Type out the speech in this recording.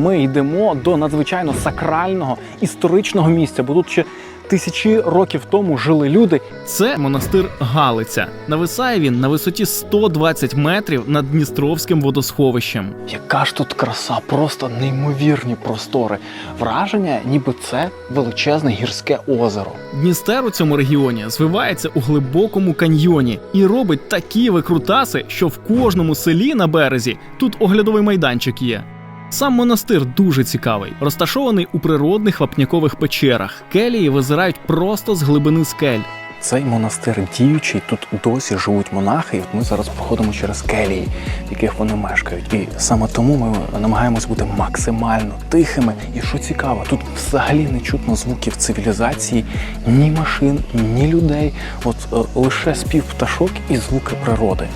Ми йдемо до надзвичайно сакрального історичного місця, бо тут ще тисячі років тому жили люди. Це монастир Галиця. Нависає він на висоті 120 метрів над Дністровським водосховищем. Яка ж тут краса, просто неймовірні простори. Враження, ніби це величезне гірське озеро. Дністер у цьому регіоні звивається у глибокому каньйоні і робить такі викрутаси, що в кожному селі на березі тут оглядовий майданчик є. Сам монастир дуже цікавий, розташований у природних вапнякових печерах. Келії визирають просто з глибини скель. Цей монастир діючий, тут досі живуть монахи, і ми зараз проходимо через келії, в яких вони мешкають. І саме тому ми намагаємось бути максимально тихими. І що цікаво, тут взагалі не чутно звуків цивілізації, ні машин, ні людей. От е, лише спів пташок і звуки природи.